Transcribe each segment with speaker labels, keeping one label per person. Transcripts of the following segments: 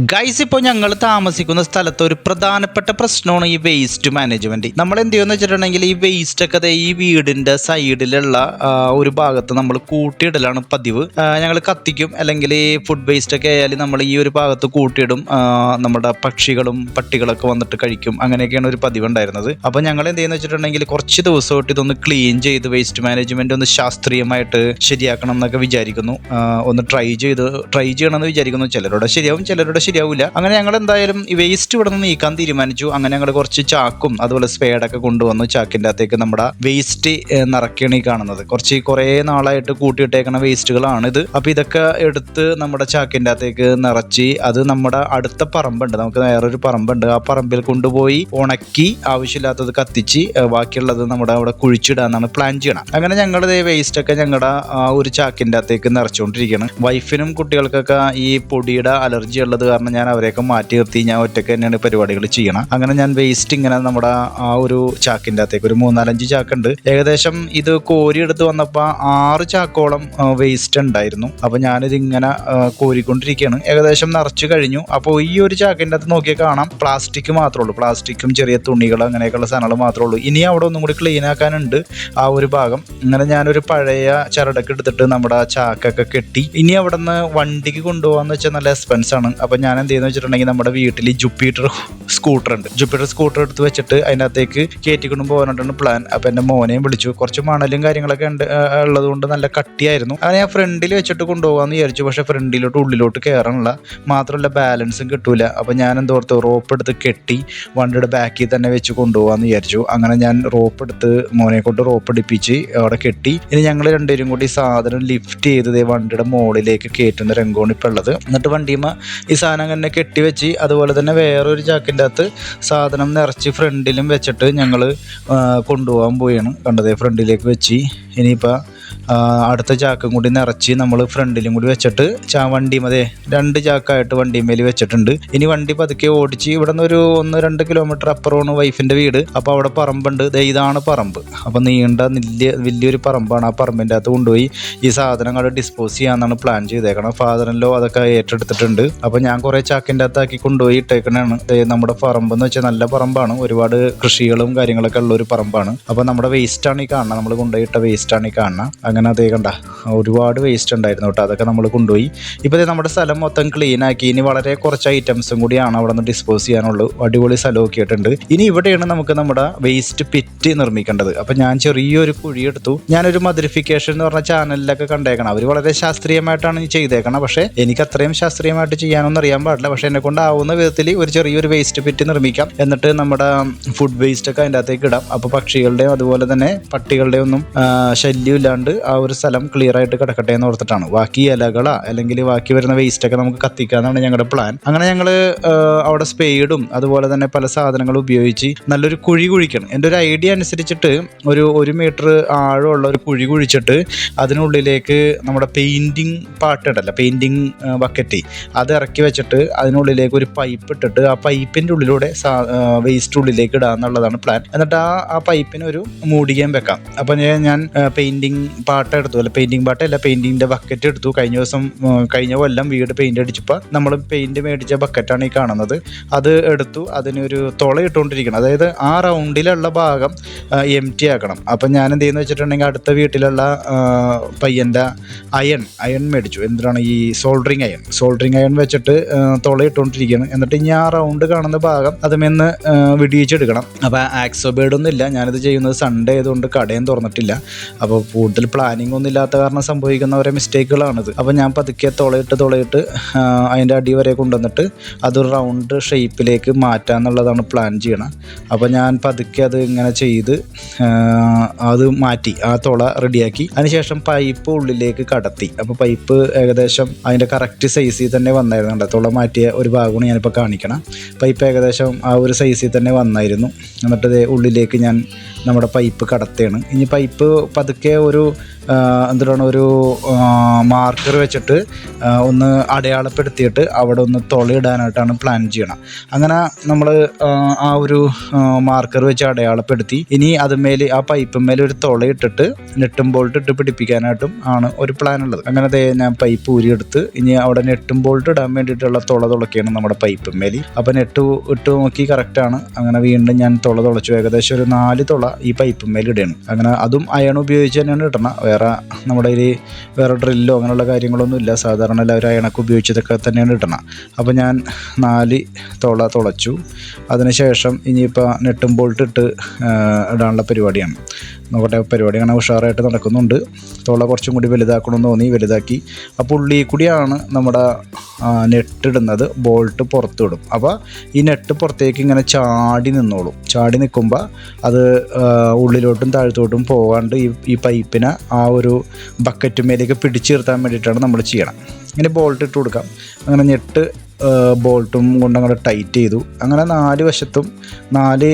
Speaker 1: Guys ഇപ്പോൾ ഞങ്ങൾ താമസിക്കുന്ന സ്ഥലത്ത് ഒരു പ്രധാനപ്പെട്ട പ്രശ്നമാണ് ഈ വേസ്റ്റ് മാനേജ്മെന്റ് നമ്മൾ എന്ത് ചെയ്യുമെന്ന് വെച്ചിട്ടുണ്ടെങ്കിൽ ഈ വേസ്റ്റ് ഒക്കെ ഈ വീടിന്റെ സൈഡിലുള്ള ഒരു ഭാഗത്ത് നമ്മൾ കൂട്ടിയിടലാണ് പതിവ്. ഞങ്ങൾ കത്തിക്കും അല്ലെങ്കിൽ ഫുഡ് വേസ്റ്റ് ഒക്കെ ആയാലും നമ്മൾ ഈ ഒരു ഭാഗത്ത് കൂട്ടിയിടും നമ്മുടെ പക്ഷികളും പട്ടികളൊക്കെ വന്നിട്ട് കഴിക്കും. അങ്ങനെയൊക്കെയാണ് ഒരു പതിവ് ഉണ്ടായിരുന്നത് അപ്പോൾ ഞങ്ങൾ എന്ത് ചെയ്യുന്ന വെച്ചിട്ടുണ്ടെങ്കിൽ കുറച്ച് ദിവസമായിട്ട് ഇതൊന്ന് ക്ലീൻ ചെയ്ത് വേസ്റ്റ് മാനേജ്മെന്റ് ഒന്ന് ശാസ്ത്രീയമായിട്ട് ശരിയാക്കണം എന്നൊക്കെ വിചാരിക്കുന്നു. ഒന്ന് ട്രൈ ചെയ്ത് ട്രൈ ചെയ്യണമെന്ന് വിചാരിക്കുന്നു. ചിലരുടെ ശരിയാവും ചിലരുടെ ശരിയാവില്ല അങ്ങനെ ഞങ്ങൾ എന്തായാലും ഈ വേസ്റ്റ് ഇവിടെ നിന്ന് നീക്കാൻ തീരുമാനിച്ചു. അങ്ങനെ ഞങ്ങൾ കുറച്ച് ചാക്കും അതുപോലെ സ്പേഡൊക്കെ കൊണ്ടുവന്നു ചാക്കിന്റെ അകത്തേക്ക് നമ്മുടെ വേസ്റ്റ് നിറയ്ക്കാണ് ഈ കാണുന്നത്. കുറച്ച് കുറേ നാളായിട്ട് കൂട്ടിയിട്ടേക്കണ വേസ്റ്റുകളാണ് ഇത്. അപ്പോൾ ഇതൊക്കെ എടുത്ത് നമ്മുടെ ചാക്കിന്റെ അകത്തേക്ക് നിറച്ച് അത് നമ്മുടെ അടുത്ത പറമ്പുണ്ട്. നമുക്ക് വേറൊരു പറമ്പുണ്ട്. ആ പറമ്പിൽ കൊണ്ടുപോയി ഉണക്കി ആവശ്യമില്ലാത്തത് കത്തിച്ച് ബാക്കിയുള്ളത് നമ്മുടെ അവിടെ കുഴിച്ചിടാന്നാണ് പ്ലാൻ ചെയ്യണം അങ്ങനെ ഞങ്ങളുടെ വേസ്റ്റ് ഒക്കെ ഞങ്ങളുടെ ഒരു ചാക്കിന്റെ അകത്തേക്ക് നിറച്ചുകൊണ്ടിരിക്കുകയാണ് വൈഫിനും കുട്ടികൾക്കൊക്കെ ഈ പൊടിയുടെ അലർജി ഉള്ളത് ഞാൻ അവരെയൊക്കെ മാറ്റി നിർത്തി. ഞാൻ ഒറ്റയ്ക്ക് തന്നെയാണ് പരിപാടികൾ ചെയ്യണം. അങ്ങനെ ഞാൻ വേസ്റ്റ് ഇങ്ങനെ നമ്മുടെ ആ ഒരു ചാക്കിന്റെ അകത്തേക്ക് ഒരു മൂന്നാലഞ്ച് ചാക്കുണ്ട്. ഏകദേശം ഇത് കോരി എടുത്ത് വന്നപ്പോൾ ആറ് ചാക്കോളം വേസ്റ്റ് ഉണ്ടായിരുന്നു. അപ്പോൾ ഞാനിത് ഇങ്ങനെ കോരിക്കൊണ്ടിരിക്കുകയാണ് ഏകദേശം നിറച്ചു കഴിഞ്ഞു. അപ്പോൾ ഈ ഒരു ചാക്കിന്റെ അകത്ത് നോക്കിയാൽ കാണാം. പ്ലാസ്റ്റിക് മാത്രമേ ഉള്ളൂ. പ്ലാസ്റ്റിക്കും ചെറിയ തുണികൾ അങ്ങനെയൊക്കെയുള്ള സാധനങ്ങൾ മാത്രമേ ഉള്ളൂ. ഇനി അവിടെ ഒന്നും കൂടി ക്ലീൻ ആക്കാനുണ്ട് ആ ഒരു ഭാഗം. അങ്ങനെ ഞാനൊരു പഴയ ചരടൊക്കെ എടുത്തിട്ട് നമ്മുടെ ചാക്കൊക്കെ കെട്ടി. ഇനി അവിടെ നിന്ന് വണ്ടിക്ക് കൊണ്ടുപോകാന്ന് വെച്ചാൽ നല്ല എക്സ്പെൻസ് ആണ്. അപ്പം ഞാൻ എന്ത് ചെയ്യുന്ന വെച്ചിട്ടുണ്ടെങ്കിൽ നമ്മുടെ വീട്ടിൽ ജുപ്പിറ്റർ സ്കൂട്ടർ ഉണ്ട് ജുപ്പിറ്റർ സ്കൂട്ടർ എടുത്ത് വെച്ചിട്ട് അതിനകത്തേക്ക് കയറ്റിക്കൊണ്ട് പോകാനായിട്ടാണ് പ്ലാൻ അപ്പം എന്റെ മോനെയും വിളിച്ചു. കുറച്ച് മണലും കാര്യങ്ങളൊക്കെ ഉണ്ട് ഉള്ളതുകൊണ്ട് ഉള്ളത് കൊണ്ട് നല്ല കട്ടിയായിരുന്നു. അങ്ങനെ ഞാൻ ഫ്രണ്ടിൽ വെച്ചിട്ട് കൊണ്ടുപോകാമെന്ന് വിചാരിച്ചു. പക്ഷേ ഫ്രണ്ടിലോട്ട് ഉള്ളിലോട്ട് കയറണില്ല മാത്രമല്ല ബാലൻസും കിട്ടൂല. അപ്പം ഞാൻ എന്തോർത്ത് റോപ്പ് എടുത്ത് കെട്ടി വണ്ടിയുടെ ബാക്കിൽ തന്നെ വെച്ച് കൊണ്ടുപോകാമെന്ന് വിചാരിച്ചു. അങ്ങനെ ഞാൻ റോപ്പ് എടുത്ത് മോനെ കൊണ്ട് റോപ്പ് എടുപ്പിച്ച് അവിടെ കെട്ടി. ഇനി ഞങ്ങൾ രണ്ടുപേരും കൂടി സാധനം ലിഫ്റ്റ് ചെയ്ത് ദേ വണ്ടിയുടെ മുകളിലേക്ക് കയറ്റുന്ന രംഗമാണ് ഇപ്പോൾ ഉള്ളത്. എന്നിട്ട് വണ്ടിയമ്മ ഈ സാധനം അങ്ങനെ കെട്ടിവെച്ച് അതുപോലെ തന്നെ വേറൊരു ചാക്കിന്റെ അകത്ത് സാധനം നിറച്ച് ഫ്രണ്ടിലും വെച്ചിട്ട് ഞങ്ങൾ കൊണ്ടുപോകാൻ പോവുകയാണ് കണ്ടതേ ഫ്രണ്ടിലേക്ക് വെച്ച്. ഇനിയിപ്പോൾ അടുത്ത ചാക്കും കൂടി നിറച്ച് നമ്മൾ ഫ്രണ്ടിലും കൂടി വെച്ചിട്ട് ചാ വണ്ടിയും അതെ രണ്ട് ചാക്കായിട്ട് വണ്ടിമേൽ വെച്ചിട്ടുണ്ട്. ഇനി വണ്ടി പതുക്കെ ഓടിച്ച് ഇവിടെ നിന്ന് ഒരു ഒന്ന് രണ്ട് കിലോമീറ്റർ അപ്പുറമാണ് വൈഫിന്റെ വീട്. അപ്പോൾ അവിടെ പറമ്പുണ്ട്. ഇതാണ് പറമ്പ്. അപ്പോൾ നീണ്ട വലിയ വലിയൊരു പറമ്പാണ് ആ പറമ്പിന്റെ അകത്ത് കൊണ്ടുപോയി ഈ സാധനങ്ങൾ ഡിസ്പോസ് ചെയ്യാന്നാണ് പ്ലാൻ ചെയ്തേക്കണം ഫാദറിലോ അതൊക്കെ ഏറ്റെടുത്തിട്ടുണ്ട്. അപ്പോൾ ഞാൻ കുറേ ചാക്കിന്റെ അകത്താക്കി കൊണ്ടുപോയി ഇട്ടേക്കണാണ്. നമ്മുടെ പറമ്പ് എന്ന് വെച്ചാൽ നല്ല പറമ്പാണ്. ഒരുപാട് കൃഷികളും കാര്യങ്ങളൊക്കെ ഉള്ള ഒരു പറമ്പാണ്. അപ്പോൾ നമ്മുടെ വേസ്റ്റാണ് ഈ കാണുന്നത്. നമ്മൾ കൊണ്ടുപോയി ഇട്ട ആണ് ഈ കാണുന്നത്. അങ്ങനെ അതേ കണ്ട. ഒരുപാട് വേസ്റ്റ് ഉണ്ടായിരുന്നു കേട്ടോ. അതൊക്കെ നമ്മൾ കൊണ്ടുപോയി. ഇപ്പോൾ നമ്മുടെ സ്ഥലം മൊത്തം ക്ലീൻ ആക്കി. ഇനി വളരെ കുറച്ച് ഐറ്റംസും കൂടിയാണ് അവിടെ നിന്ന് ഡിസ്പോസ് ചെയ്യാനുള്ളൂ. അടിപൊളി സ്ഥലമൊക്കെ ആയിട്ടുണ്ട്. ഇനി ഇവിടെയാണ് നമുക്ക് നമ്മുടെ വേസ്റ്റ് പിറ്റ് നിർമ്മിക്കേണ്ടത്. അപ്പം ഞാൻ ചെറിയൊരു കുഴി എടുത്തു. ഞാനൊരു മദ്രിഫിക്കേഷൻ എന്ന് പറഞ്ഞ ചാനലിലൊക്കെ കണ്ടേക്കണം. അവർ വളരെ ശാസ്ത്രീയമായിട്ടാണ് ചെയ്തേക്കണം. പക്ഷേ എനിക്ക് അത്രയും ശാസ്ത്രീയമായിട്ട് ചെയ്യാനൊന്നും അറിയാൻ പാടില്ല. പക്ഷേ എന്നെ കൊണ്ടാവുന്ന വിധത്തിൽ ഒരു ചെറിയൊരു വേസ്റ്റ് പിറ്റ് നിർമ്മിക്കാം. എന്നിട്ട് നമ്മുടെ ഫുഡ് വേസ്റ്റ് ഒക്കെ അതിന്റെ അകത്തേക്ക് ഇടാം. അപ്പോൾ പക്ഷികളുടെയും അതുപോലെ തന്നെ പട്ടികളുടെയും ഒന്നും ശല്യം ആ ഒരു സ്ഥലം ക്ലിയർ ആയിട്ട് കിടക്കട്ടെ എന്ന് ഓർത്തിട്ടാണ്. ബാക്കി ഇലകളാ അല്ലെങ്കിൽ ബാക്കി വരുന്ന വേസ്റ്റ് ഒക്കെ നമുക്ക് കത്തിക്കാന്നാണ് ഞങ്ങളുടെ പ്ലാൻ അങ്ങനെ ഞങ്ങൾ അവിടെ സ്പെയ്ഡും അതുപോലെ തന്നെ പല സാധനങ്ങളും ഉപയോഗിച്ച് നല്ലൊരു കുഴി കുഴിക്കണം. എന്റെ ഒരു ഐഡിയ അനുസരിച്ചിട്ട് ഒരു ഒരു മീറ്റർ ആഴമുള്ള ഒരു കുഴി കുഴിച്ചിട്ട് അതിനുള്ളിലേക്ക് നമ്മുടെ പെയിന്റിങ് ഉണ്ടല്ല പെയിന്റിങ് ബക്കറ്റ് അത് ഇറക്കി വെച്ചിട്ട് അതിനുള്ളിലേക്ക് ഒരു പൈപ്പ് ഇട്ടിട്ട് ആ പൈപ്പിന്റെ ഉള്ളിലൂടെ വേസ്റ്റ് ഉള്ളിലേക്ക് ഇടുക എന്നുള്ളതാണ് പ്ലാൻ എന്നിട്ട് ആ ആ പൈപ്പിന് ഒരു മൂടികയും വെക്കാം. അപ്പോൾ ഞാൻ പെയിന്റിങ് പാട്ട എടുത്തു അല്ല പെയിന്റിങ് പാട്ട അല്ല പെയിന്റിങ്ങിന്റെ ബക്കറ്റ് എടുത്തു. കഴിഞ്ഞ ദിവസം കഴിഞ്ഞ കൊല്ലം വീട് പെയിന്റ് അടിച്ചപ്പോൾ നമ്മൾ പെയിന്റ് മേടിച്ച ബക്കറ്റാണ് ഈ കാണുന്നത്. അത് എടുത്തു അതിനൊരു തുള ഇട്ടുകൊണ്ടിരിക്കണം. അതായത് ആ റൗണ്ടിലുള്ള ഭാഗം എം ടി ആക്കണം. അപ്പം ഞാൻ എന്ത് ചെയ്യുന്നു വെച്ചിട്ടുണ്ടെങ്കിൽ അടുത്ത വീട്ടിലുള്ള പയ്യന്റെ അയൺ അയൺ മേടിച്ചു. എന്തിനാണ് ഈ സോൾഡറിങ് അയൺ? സോൾഡറിങ് അയൺ വെച്ചിട്ട് തുള എന്നിട്ട് ഇനി ആ റൗണ്ട് കാണുന്ന ഭാഗം അതുമെന്ന് വിടിയിച്ചെടുക്കണം. അപ്പോൾ ആക്സോബേഡ് ഒന്നും ഇല്ല ഞാനിത് ചെയ്യുന്നത് സൺഡേ ആയതുകൊണ്ട് കടയും തുറന്നിട്ടില്ല. അപ്പോൾ കൂടുതൽ പ്ലാനിങ് ഒന്നും ഇല്ലാത്ത കാരണം സംഭവിക്കുന്ന ഓരോ മിസ്റ്റേക്കുകളാണിത് അപ്പോൾ ഞാൻ പതുക്കെ തുളയിട്ട് തുളയിട്ട് അതിന്റെ അടി വരെ കൊണ്ടുവന്നിട്ട് അതൊരു റൗണ്ട് ഷേപ്പിലേക്ക് മാറ്റാന്നുള്ളതാണ് പ്ലാൻ ചെയ്യണം. അപ്പോൾ ഞാൻ പതുക്കെ അത് ഇങ്ങനെ ചെയ്ത് അത് മാറ്റി ആ തുള റെഡിയാക്കി അതിനുശേഷം പൈപ്പ് ഉള്ളിലേക്ക് കടത്തി. അപ്പോൾ പൈപ്പ് ഏകദേശം അതിന്റെ കറക്റ്റ് സൈസിൽ തന്നെ വന്നായിരുന്നു തുള മാറ്റിയ ഒരു ഭാഗമാണ് ഞാനിപ്പോൾ കാണിക്കണം. പൈപ്പ് ഏകദേശം ആ ഒരു സൈസിൽ തന്നെ വന്നായിരുന്നു. എന്നിട്ട് ഉള്ളിലേക്ക് ഞാൻ നമ്മുടെ പൈപ്പ് കടത്തുകയാണ്. ഇനി പൈപ്പ് പതുക്കെ ഒരു എന്താണ് ഒരു മാർക്കർ വെച്ചിട്ട് ഒന്ന് അടയാളപ്പെടുത്തിയിട്ട് അവിടെ ഒന്ന് തുളയിടാനായിട്ടാണ് പ്ലാൻ ചെയ്യണം. അങ്ങനെ നമ്മൾ ആ ഒരു മാർക്കർ വെച്ച് അടയാളപ്പെടുത്തി. ഇനി അതുമേൽ ആ പൈപ്പുമേൽ ഒരു തുളയിട്ടിട്ട് നെട്ടും ബോൾട്ട് ഇട്ട് പിടിപ്പിക്കാനായിട്ടും ആണ് ഒരു പ്ലാൻ ഉള്ളത്. അങ്ങനെ ഞാൻ പൈപ്പ് ഊരിയെടുത്ത് ഇനി അവിടെ നെട്ടും ബോൾട്ട് ഇടാൻ വേണ്ടിയിട്ടുള്ള തുള തുളക്കിയാണ് നമ്മുടെ പൈപ്പുമേൽ അപ്പം നെട്ട് ഇട്ട് നോക്കി കറക്റ്റാണ് അങ്ങനെ വീണ്ടും ഞാൻ തുള തുളച്ചു. ഏകദേശം ഒരു നാല് തുള ഈ പൈപ്പുമേൽ ഇടണം അങ്ങനെ അതും അയൺ ഉപയോഗിച്ച് തന്നെയാണ് ഇടണം. വേറെ നമ്മുടെ ഒരു വേറെ ഡ്രില്ലോ അങ്ങനെയുള്ള കാര്യങ്ങളൊന്നും ഇല്ല. സാധാരണ എല്ലാവരും അയണക്ക് ഉപയോഗിച്ചതൊക്കെ തന്നെയാണ് ഇടണം. അപ്പോൾ ഞാൻ നാല് തുള തുളച്ചു. അതിനുശേഷം ഇനിയിപ്പോൾ നെട്ടും ബോൾട്ട് ഇട്ട് ഇടാനുള്ള പരിപാടിയാണ്. നോക്കട്ടെ പരിപാടി അങ്ങനെ ഉഷാറായിട്ട് നടക്കുന്നുണ്ട്. തുള കുറച്ചും കൂടി വലുതാക്കണമെന്ന് തോന്നി വലുതാക്കി. അപ്പോൾ ഉള്ളിൽ കൂടിയാണ് നമ്മുടെ നെട്ടിടുന്നത് ബോൾട്ട് പുറത്ത് വിടും അപ്പോൾ ഈ നെട്ട് പുറത്തേക്ക് ഇങ്ങനെ ചാടി നിന്നോളും. ചാടി നിൽക്കുമ്പോൾ അത് ഉള്ളിലോട്ടും താഴത്തോട്ടും പോകാണ്ട് ഈ ഈ പൈപ്പിനെ ആ ഒരു ബക്കറ്റുമേലേക്ക് പിടിച്ചു നിർത്താൻ വേണ്ടിയിട്ടാണ് നമ്മൾ ചെയ്യണം. ഇങ്ങനെ ബോൾട്ട് ഇട്ട് കൊടുക്കാം. അങ്ങനെ ഞെട്ട് ബോൾട്ടും കൊണ്ട് അങ്ങോട്ട് ടൈറ്റ് ചെയ്തു. അങ്ങനെ നാല് വശത്തും നാല്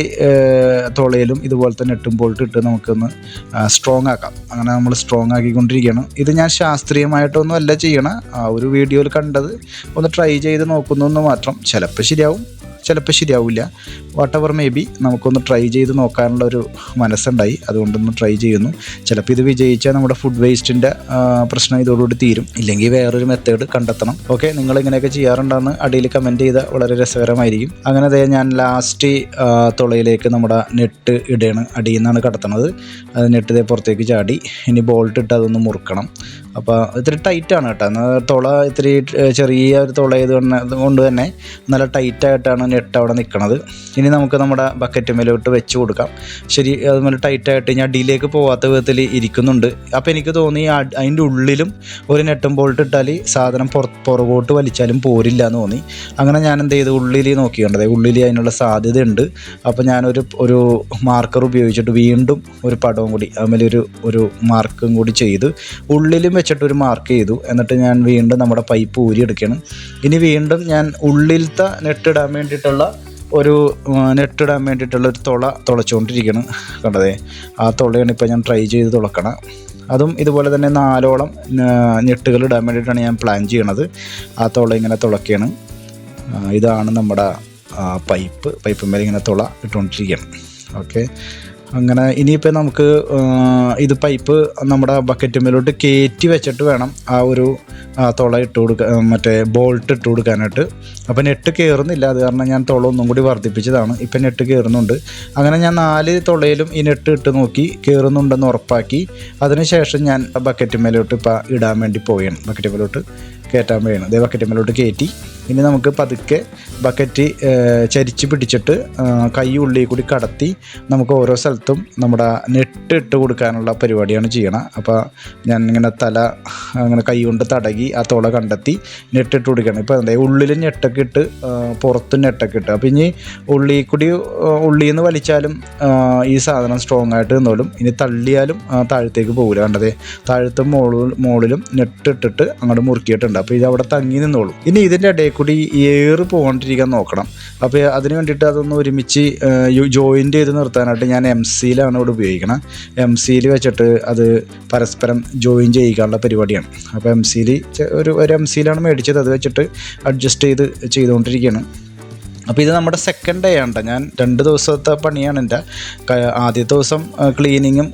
Speaker 1: തുളയിലും ഇതുപോലെ തന്നെ എട്ടും ബോൾട്ട് ഇട്ട് നമുക്കൊന്ന് സ്ട്രോങ് ആക്കാം. അങ്ങനെ നമ്മൾ സ്ട്രോങ് ആക്കിക്കൊണ്ടിരിക്കുകയാണ്. ഇത് ഞാൻ ശാസ്ത്രീയമായിട്ടൊന്നും അല്ല ചെയ്യണം. ആ ഒരു വീഡിയോയിൽ കണ്ടത് ഒന്ന് ട്രൈ ചെയ്ത് നോക്കുന്നു മാത്രം. ചിലപ്പോൾ ശരിയാവും. ചിലപ്പോൾ ശരിയാവില്ല. വാട്ട് എവർ മേ ബി നമുക്കൊന്ന് ട്രൈ ചെയ്ത് നോക്കാനുള്ള ഒരു മനസ്സുണ്ടായി. അതുകൊണ്ടൊന്ന് ട്രൈ ചെയ്യുന്നു. ചിലപ്പോൾ ഇത് വിജയിച്ചാൽ നമ്മുടെ ഫുഡ് വേസ്റ്റിന്റെ പ്രശ്നം ഇതോടുകൂടി തീരും. ഇല്ലെങ്കിൽ വേറൊരു മെത്തേഡ് കണ്ടെത്തണം. ഓക്കെ നിങ്ങൾ ഇങ്ങനെയൊക്കെ ചെയ്യാറുണ്ടെന്ന് അടിയിൽ കമന്റ് ചെയ്താൽ വളരെ രസകരമായിരിക്കും. അങ്ങനെ അതേ ഞാൻ ലാസ്റ്റ് തുളയിലേക്ക് നമ്മുടെ നെറ്റ് ഇടയാണ് അടിയിൽ നിന്നാണ് കടത്തണത് അത് നെട്ട് ഇതേ പുറത്തേക്ക് ചാടി. ഇനി ബോൾട്ട് ഇട്ട് അതൊന്ന് മുറുക്കണം. അപ്പോൾ ഇത്തിരി ടൈറ്റാണ് കേട്ടോ. എന്നാൽ തുള ഇത്തിരി ചെറിയ ഒരു തുള കൊണ്ട് തന്നെ നല്ല ടൈറ്റായിട്ടാണ് നെട്ട് അവിടെ നിൽക്കുന്നത് ഇനി നമുക്ക് നമ്മുടെ ബക്കറ്റ് മേലോട്ട് വെച്ച് കൊടുക്കാം. ശരി അതുപോലെ ടൈറ്റായിട്ട് ഞാൻ അടിയിലേക്ക് പോവാത്ത വിധത്തിൽ ഇരിക്കുന്നുണ്ട്. അപ്പോൾ എനിക്ക് തോന്നി അതിന്റെ ഉള്ളിലും ഒരു നെട്ടും ബോൾട്ട് ഇട്ടാൽ സാധനം പുറ പുറകോട്ട് വലിച്ചാലും പോരില്ല എന്ന് തോന്നി. അങ്ങനെ ഞാൻ എന്ത് ചെയ്തു? ഉള്ളിൽ നോക്കിയുണ്ടത് ഉള്ളിൽ അതിനുള്ള സാധ്യതയുണ്ട്. അപ്പോൾ ഞാനൊരു ഒരു മാർക്കർ ഉപയോഗിച്ചിട്ട് വീണ്ടും ഒരു പടവും കൂടി അതുപോലെ ഒരു ഒരു മാർക്കും കൂടി ചെയ്ത് ഉള്ളിലും വെച്ചിട്ട് ഒരു മാർക്ക് ചെയ്തു. എന്നിട്ട് ഞാൻ വീണ്ടും നമ്മുടെ പൈപ്പ് ഊരിയെടുക്കണം ഇനി വീണ്ടും ഞാൻ ഉള്ളിലത്തെ നെട്ടിടാൻ വേണ്ടിയിട്ടുള്ള ഒരു നെട്ടിടാൻ വേണ്ടിയിട്ടുള്ള ഒരു തുള തുളച്ചുകൊണ്ടിരിക്കണം കണ്ടതേ? ആ തുളയാണ് ഇപ്പോൾ ഞാൻ ട്രൈ ചെയ്ത് തുളക്കണം. അതും ഇതുപോലെ തന്നെ നാലോളം ഞെട്ടുകൾ ഇടാൻ വേണ്ടിയിട്ടാണ് ഞാൻ പ്ലാൻ ചെയ്യണത്. ആ തുള ഇങ്ങനെ തുളയ്ക്കുകയാണ് ഇതാണ് നമ്മുടെ പൈപ്പ് പൈപ്പ് മേലെ ഇങ്ങനെ തുള ഇട്ടുകൊണ്ടിരിക്കുകയാണ്. ഓക്കെ അങ്ങനെ ഇനിയിപ്പോൾ നമുക്ക് ഇത് പൈപ്പ് നമ്മുടെ ബക്കറ്റ് മേലോട്ട് കയറ്റി വെച്ചിട്ട് വേണം ആ ഒരു തുള ഇട്ട് കൊടുക്കാൻ മറ്റേ ബോൾട്ട് ഇട്ട് കൊടുക്കാനായിട്ട്. അപ്പോൾ നെറ്റ് കയറുന്നില്ല അത് കാരണം ഞാൻ തുള ഒന്നും കൂടി വർദ്ധിപ്പിച്ചതാണ്. ഇപ്പം നെറ്റ് കയറുന്നുണ്ട് അങ്ങനെ ഞാൻ നാല് തുളയിലും ഈ നെറ്റ് ഇട്ട് നോക്കി കയറുന്നുണ്ടെന്ന് ഉറപ്പാക്കി. അതിനുശേഷം ഞാൻ ബക്കറ്റ് മേലോട്ട് ഇപ്പം ഇടാൻ വേണ്ടി പോവുകയാണ്. ബക്കറ്റ് മേലോട്ട് കയറ്റാൻ വേണം അതേ ബക്കറ്റ് മേലോട്ട് കയറ്റി ഇനി നമുക്ക് പതുക്കെ ബക്കറ്റ് ചരിച്ച് പിടിച്ചിട്ട് കൈ ഉള്ളിൽ കൂടി കടത്തി നമുക്ക് ഓരോ സ്ഥലത്തും നമ്മുടെ നെട്ട് ഇട്ട് കൊടുക്കാനുള്ള പരിപാടിയാണ് ചെയ്യണം. അപ്പോൾ ഞാൻ ഇങ്ങനെ തല അങ്ങനെ കൈ കൊണ്ട് തടകി ആ തുള കണ്ടെത്തി നെട്ടിട്ട് കൊടുക്കണം. ഇപ്പോൾ എന്താ ഉള്ളിൽ ഞെട്ടൊക്കെ ഇട്ട് പുറത്തും നെട്ടൊക്കെ ഇട്ട്. അപ്പോൾ ഇനി ഉള്ളിൽ കൂടി ഉള്ളിൽ നിന്ന് വലിച്ചാലും ഈ സാധനം സ്ട്രോങ് ആയിട്ട് നിന്നോളും. ഇനി തള്ളിയാലും താഴത്തേക്ക് പോകില്ല കണ്ടതേ താഴത്തും മോളിലും നെട്ടിട്ടിട്ട് അങ്ങോട്ട് മുറുക്കിയിട്ടുണ്ട്. അപ്പോൾ ഇത് അവിടെ തങ്ങി നിന്നോളും. ഇനി ഇതിന്റെ ഇടയിൽ കൂടി ഏറ് പോകാണ്ടിരിക്കാൻ നോക്കണം. അപ്പോൾ അതിന് വേണ്ടിയിട്ട് അതൊന്ന് ഒരുമിച്ച് ജോയിന്റ് ചെയ്ത് നിർത്താനായിട്ട് ഞാൻ എം സിയിലാണ് ഇവിടെ ഉപയോഗിക്കണം. എം സിയിൽ വെച്ചിട്ട് അത് പരസ്പരം ജോയിൻ ചെയ്യിക്കാനുള്ള പരിപാടിയാണ്. അപ്പോൾ എം സിയിൽ ഒരു ഒരു എം സിയിലാണ് മേടിച്ചത്. അത് വെച്ചിട്ട് അഡ്ജസ്റ്റ് ചെയ്ത് ചെയ്തുകൊണ്ടിരിക്കുകയാണ്. അപ്പോൾ ഇത് നമ്മുടെ സെക്കൻഡ് ഡേ ആണ് ഞാൻ രണ്ട് ദിവസത്തെ പണിയാണ് എന്റെ. ആദ്യത്തെ ദിവസം ക്ലീനിങ്ങും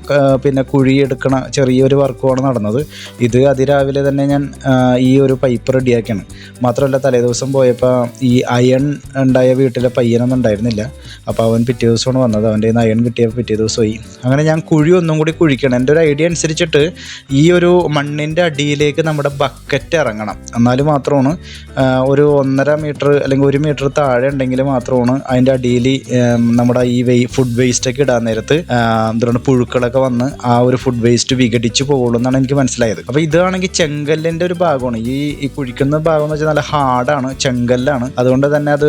Speaker 1: പിന്നെ കുഴി എടുക്കണ ചെറിയൊരു വർക്കുമാണ് നടന്നത്. ഇത് അതിരാവിലെ തന്നെ ഞാൻ ഈ ഒരു പൈപ്പ് റെഡിയാക്കിയാണ് മാത്രമല്ല തലേ ദിവസം പോയപ്പോൾ ഈ അയൺ ഉണ്ടായ വീട്ടിലെ പയ്യനൊന്നും ഉണ്ടായിരുന്നില്ല. അപ്പോൾ അവൻ പിറ്റേ ദിവസമാണ് വന്നത്. അവന്റെ അയൺ കിട്ടിയപ്പോൾ പിറ്റേ ദിവസം ദിവസമായി അങ്ങനെ ഞാൻ കുഴി ഒന്നും കൂടി കുഴിക്കണം. എന്റെ ഒരു ഐഡിയ അനുസരിച്ചിട്ട് ഈ ഒരു മണ്ണിന്റെ അടിയിലേക്ക് നമ്മുടെ ബക്കറ്റ് ഇറങ്ങണം. എന്നാൽ മാത്രമാണ് ഒരു ഒന്നര മീറ്റർ അല്ലെങ്കിൽ ഒരു മീറ്റർ താഴെ ഉണ്ടെങ്കിൽ മാത്രമാണ് അതിന്റെ അടിയിൽ നമ്മുടെ ഈ വേ ഫുഡ് വേസ്റ്റ് ഒക്കെ ഇടാൻ നേരത്ത് എന്താണ് പുഴുക്കളൊക്കെ വന്ന് ആ ഒരു ഫുഡ് വേസ്റ്റ് വിഘടിച്ച് പോകുള്ളൂ എന്നാണ് എനിക്ക് മനസ്സിലായത്. അപ്പോൾ ഇതാണെങ്കിൽ ചെങ്കല്ലിന്റെ ഒരു ഭാഗമാണ്. ഈ ഈ കുഴിക്കുന്ന ഭാഗം എന്ന് വെച്ചാൽ നല്ല ഹാർഡാണ് ചെങ്കല്ലാണ്. അതുകൊണ്ട് തന്നെ അത്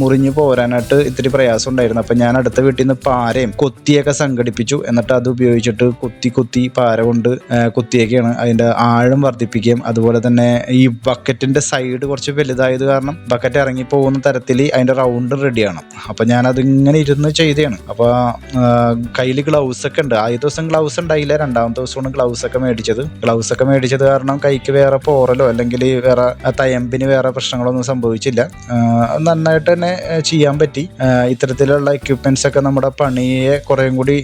Speaker 1: മുറിഞ്ഞു പോരാനായിട്ട് ഇത്തിരി പ്രയാസം ഉണ്ടായിരുന്നു. അപ്പം ഞാൻ അടുത്ത വീട്ടിൽ നിന്ന് പാരയും കൊത്തിയൊക്കെ സംഘടിപ്പിച്ചു. എന്നിട്ട് അത് ഉപയോഗിച്ചിട്ട് കൊത്തി കൊത്തി പാര കൊണ്ട് കുത്തിയൊക്കെയാണ് അതിന്റെ ആഴം വർദ്ധിപ്പിക്കുകയും അതുപോലെ തന്നെ ഈ ബക്കറ്റിന്റെ സൈഡ് കുറച്ച് വലുതായത് കാരണം ബക്കറ്റ് ഇറങ്ങി പോകുന്ന തരത്തിൽ അതിന്റെ റൗണ്ട് റെഡിയാണ് അപ്പോൾ ഞാനതിങ്ങനെ ഇരുന്ന് ചെയ്തതാണ്. അപ്പോൾ കയ്യിൽ ഗ്ലൗസ് ഒക്കെ ഉണ്ട്. ആദ്യ ദിവസം ഗ്ലൗസ് ഉണ്ടായില്ല. രണ്ടാമത്തെ ദിവസമാണ് ഗ്ലൗസ് ഒക്കെ മേടിച്ചത്. ഗ്ലൗസ് ഒക്കെ മേടിച്ചത് കാരണം കൈക്ക് വേറെ പോറലോ അല്ലെങ്കിൽ വേറെ തയമ്പിന് വേറെ പ്രശ്നങ്ങളൊന്നും സംഭവിച്ചില്ല. നന്നായിട്ട് തന്നെ ചെയ്യാൻ പറ്റി. ഇത്തരത്തിലുള്ള എക്യുപ്മെന്റ്സ് ഒക്കെ നമ്മുടെ പണിയെ കുറേയും കൂടി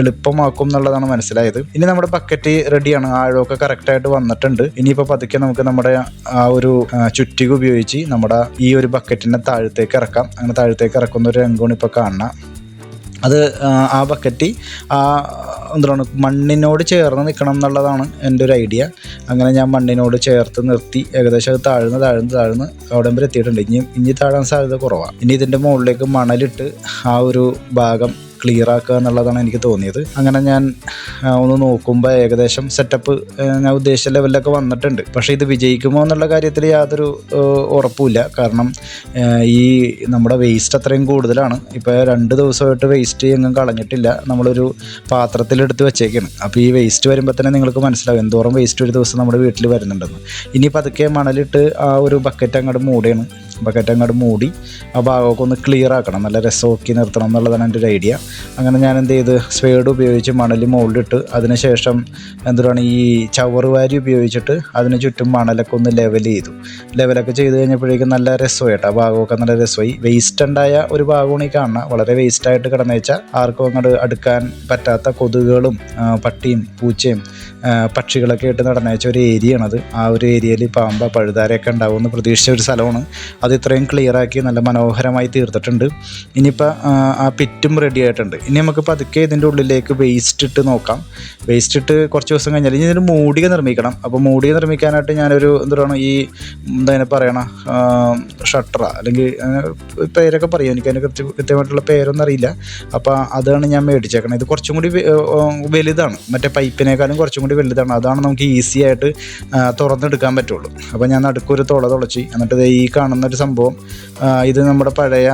Speaker 1: എളുപ്പമാക്കും എന്നുള്ളതാണ് മനസ്സിലായത്. ഇനി നമ്മുടെ ബക്കറ്റ് റെഡിയാണ് ആഴമൊക്കെ കറക്റ്റായിട്ട് വന്നിട്ടുണ്ട്. ഇനിയിപ്പോൾ പതുക്കെ നമുക്ക് നമ്മുടെ ആ ഒരു ചുറ്റിക ഉപയോഗിച്ച് നമ്മുടെ ഈ ഒരു ബക്കറ്റിനെ താഴത്തേക്ക് ഇറക്കാം. അങ്ങനെ താഴത്തേക്ക് ഇറക്കുന്ന ഒരു രംഗമാണ് ഇപ്പോൾ കാണുന്നത് അത് ആ ബക്കറ്റ് ആ എന്താണ് മണ്ണിനോട് ചേർന്ന് നിൽക്കണം എന്നുള്ളതാണ് എന്റെ ഒരു ഐഡിയ. അങ്ങനെ ഞാൻ മണ്ണിനോട് ചേർത്ത് നിർത്തി. ഏകദേശം അത് താഴ്ന്ന് താഴ്ന്ന് താഴ്ന്ന് അവിടെ വരെ എത്തിയിട്ടുണ്ട്. ഇനി ഇനി താഴാൻ സാധ്യത കുറവാണ് ഇനി ഇതിന്റെ മുകളിലേക്ക് മണലിട്ട് ആ ഒരു ഭാഗം ക്ലിയർ ആക്കുക എന്നുള്ളതാണ് എനിക്ക് തോന്നിയത്. അങ്ങനെ ഞാൻ ഒന്ന് നോക്കുമ്പോൾ ഏകദേശം സെറ്റപ്പ് ഞാൻ ഉദ്ദേശിച്ച ലെവലിലൊക്കെ വന്നിട്ടുണ്ട്. പക്ഷേ ഇത് വിജയിക്കുമോ എന്നുള്ള കാര്യത്തിൽ യാതൊരു ഉറപ്പുമില്ല. കാരണം ഈ നമ്മുടെ വേസ്റ്റ് അത്രയും കൂടുതലാണ്. ഇപ്പോൾ രണ്ട് ദിവസമായിട്ട് വേസ്റ്റ് എങ്ങും കളഞ്ഞിട്ടില്ല. നമ്മളൊരു പാത്രത്തിലെടുത്ത് വെച്ചേക്കാണ്. അപ്പോൾ ഈ വേസ്റ്റ് വരുമ്പോൾ തന്നെ നിങ്ങൾക്ക് മനസ്സിലാവും എന്തോരം വേസ്റ്റ് ഒരു ദിവസം നമ്മുടെ വീട്ടിൽ വരുന്നുണ്ടെന്ന്. ഇനി പതുക്കെ മണലിട്ട് ആ ഒരു ബക്കറ്റ് അങ്ങോട്ട് മൂടുകയാണ് ബക്കറ്റ് അങ്ങോട്ട് മൂടി ആ ഭാഗമൊക്കെ ഒന്ന് ക്ലിയർ ആക്കണം. നല്ല രസമൊക്കെ നിർത്തണം എന്നുള്ളതാണ് എന്റെ ഒരു ഐഡിയ അങ്ങനെ ഞാൻ എന്ത് ചെയ്ത് സ്വേഡ് ഉപയോഗിച്ച് മണൽ മുകളിലിട്ട് അതിനുശേഷം എന്താണ് ഈ ചവറ് വാരി ഉപയോഗിച്ചിട്ട് അതിന് ചുറ്റും മണലൊക്കെ ഒന്ന് ലെവൽ ചെയ്തു. ലെവലൊക്കെ ചെയ്ത് കഴിഞ്ഞപ്പോഴേക്കും നല്ല രസമായിട്ട് ആ ഭാഗമൊക്കെ നല്ല രസമായി. വേസ്റ്റ് ഉണ്ടായ ഒരു ഭാഗമാണ് ഈ കാണുന്നത്. വളരെ വേസ്റ്റായിട്ട് കിടന്നു വെച്ചാൽ ആർക്കും അങ്ങോട്ട് അടുക്കാൻ പറ്റാത്ത കൊതുകുകളും പട്ടിയും പൂച്ചയും പക്ഷികളൊക്കെ ആയിട്ട് വെച്ച ഒരു ഏരിയയാണത് ആ ഒരു ഏരിയയിൽ പാമ്പ പഴുതാരയൊക്കെ ഉണ്ടാവുമെന്ന് പ്രതീക്ഷിച്ച ഒരു സ്ഥലമാണ്. അത് ഇത്രയും ക്ലിയർ ആക്കി നല്ല മനോഹരമായി തീർത്തിട്ടുണ്ട്. ഇനിയിപ്പോൾ ആ പിറ്റും റെഡി ആയിട്ടുണ്ട്. ഇനി നമുക്ക് പതുക്കെ ഇതിന്റെ ഉള്ളിലേക്ക് വേസ്റ്റ് ഇട്ട് നോക്കാം. വേസ്റ്റ് ഇട്ട് കുറച്ച് ദിവസം കഴിഞ്ഞാൽ ഇനി ഇതിന് മൂടിക നിർമ്മിക്കണം. അപ്പോൾ മൂടിക നിർമ്മിക്കാനായിട്ട് ഞാനൊരു എന്താണ് ഈ എന്താ പറയണ ഷട്ടറ അല്ലെങ്കിൽ പേരൊക്കെ പറയും. എനിക്ക് അതിന് കൃത്യ കൃത്യമായിട്ടുള്ള പേരൊന്നും അറിയില്ല. അപ്പോൾ അതാണ് ഞാൻ മേടിച്ചേക്കണം ഇത് കുറച്ചും കൂടി വലുതാണ്. മറ്റേ പൈപ്പിനേക്കാളും കുറച്ചും കൂടി വലുതാണ്. അതാണ് നമുക്ക് ഈസി ആയിട്ട് തുറന്നെടുക്കാൻ പറ്റുള്ളൂ. അപ്പോൾ ഞാൻ നടുക്കൊരു തുള തുളച്ച് എന്നിട്ട് ഈ കാണുന്ന ഒരു സംഭവം. ഇത് നമ്മുടെ പഴയ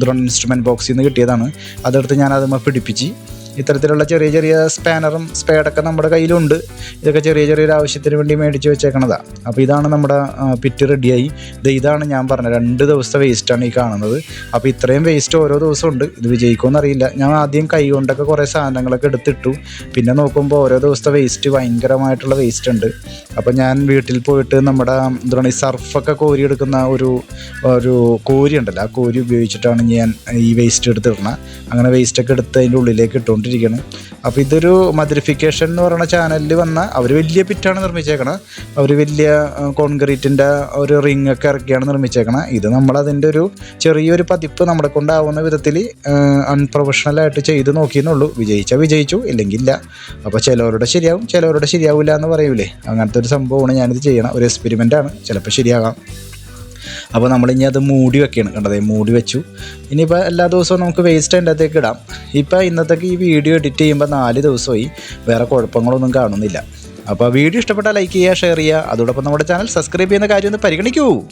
Speaker 1: ദ്രോൺ ഇൻസ്ട്രുമെന്റ് ബോക്സിൽ നിന്ന് കിട്ടിയതാണ്. അതെടുത്ത് ഞാൻ അതുമ്മ പിടിപ്പിച്ച് ഇത്തരത്തിലുള്ള ചെറിയ ചെറിയ സ്പാനറും സ്പേഡൊക്കെ നമ്മുടെ കയ്യിലുണ്ട്. ഇതൊക്കെ ചെറിയ ചെറിയൊരു ആവശ്യത്തിന് വേണ്ടി മേടിച്ച് വെച്ചേക്കണതാണ് അപ്പോൾ ഇതാണ് നമ്മുടെ പിറ്റ് റെഡിയായി ഇത് ഇതാണ് ഞാൻ പറഞ്ഞത് രണ്ട് ദിവസത്തെ വേസ്റ്റാണ് ഈ കാണുന്നത്. അപ്പോൾ ഇത്രയും വേസ്റ്റ് ഓരോ ദിവസം ഉണ്ട് ഇത് വിജയിക്കുമെന്ന് അറിയില്ല ഞാൻ ആദ്യം കൈ കൊണ്ടൊക്കെ കുറേ സാധനങ്ങളൊക്കെ എടുത്തിട്ടു. പിന്നെ നോക്കുമ്പോൾ ഓരോ ദിവസത്തെ വേസ്റ്റ് ഭയങ്കരമായിട്ടുള്ള വേസ്റ്റ് ഉണ്ട്. അപ്പോൾ ഞാൻ വീട്ടിൽ പോയിട്ട് നമ്മുടെ എന്താണ് ഈ സർഫൊക്കെ കോരിയെടുക്കുന്ന ഒരു ഒരു കോരി ഉണ്ടല്ലോ. ആ കോരി ഉപയോഗിച്ചിട്ടാണ് ഞാൻ ഈ വേസ്റ്റ് എടുത്തിടണം അങ്ങനെ വേസ്റ്റൊക്കെ എടുത്ത് അതിന്റെ ഉള്ളിലേക്ക് ഇട്ടുകൊണ്ടിരിക്കണം അപ്പോൾ ഇതൊരു മദ്രിഫിക്കേഷൻ എന്ന് പറയുന്ന ചാനലിൽ വന്ന അവർ വലിയ പിറ്റാണ് നിർമ്മിച്ചേക്കണത് അവർ വലിയ കോൺക്രീറ്റിന്റെ ഒരു റിംഗ് ഒക്കെ ഇറക്കിയാണ് നിർമ്മിച്ചേക്കണത് ഇത് നമ്മളതിന്റെ ഒരു ചെറിയൊരു പതിപ്പ് നമ്മളെ കൊണ്ടാവുന്ന വിധത്തിൽ അൺപ്രൊഫഷണലായിട്ട് ചെയ്ത് നോക്കിയെന്നുള്ളൂ. വിജയിച്ചാൽ വിജയിച്ചു ഇല്ലെങ്കിൽ ഇല്ല. അപ്പോൾ ചിലവരുടെ ശരിയാവും ചിലവരുടെ ശരിയാവില്ല എന്ന് പറയൂലേ. അങ്ങനത്തെ ഒരു സംഭവമാണ് ഞാനിത് ചെയ്യണം. ഒരു എക്സ്പെരിമെന്റ് ആണ്. ചിലപ്പോൾ ശരിയാകാം. അപ്പോൾ നമ്മളിനി അത് മൂടി വെക്കുകയാണ് കണ്ടത്. മൂടി വെച്ചു. ഇനിയിപ്പോൾ എല്ലാ ദിവസവും നമുക്ക് വേസ്റ്റ് അതിന്റെ അകത്തേക്ക് ഇടാം. ഇപ്പോൾ ഇന്നത്തേക്ക് ഈ വീഡിയോ എഡിറ്റ് ചെയ്യുമ്പോൾ നാല് ദിവസമായി. വേറെ കുഴപ്പങ്ങളൊന്നും കാണുന്നില്ല. അപ്പോൾ വീഡിയോ ഇഷ്ടപ്പെട്ടാൽ ലൈക്ക് ചെയ്യുക ഷെയർ ചെയ്യുക. അതോടൊപ്പം നമ്മുടെ ചാനൽ സബ്സ്ക്രൈബ് ചെയ്യുന്ന കാര്യം ഒന്ന് പരിഗണിക്കൂ.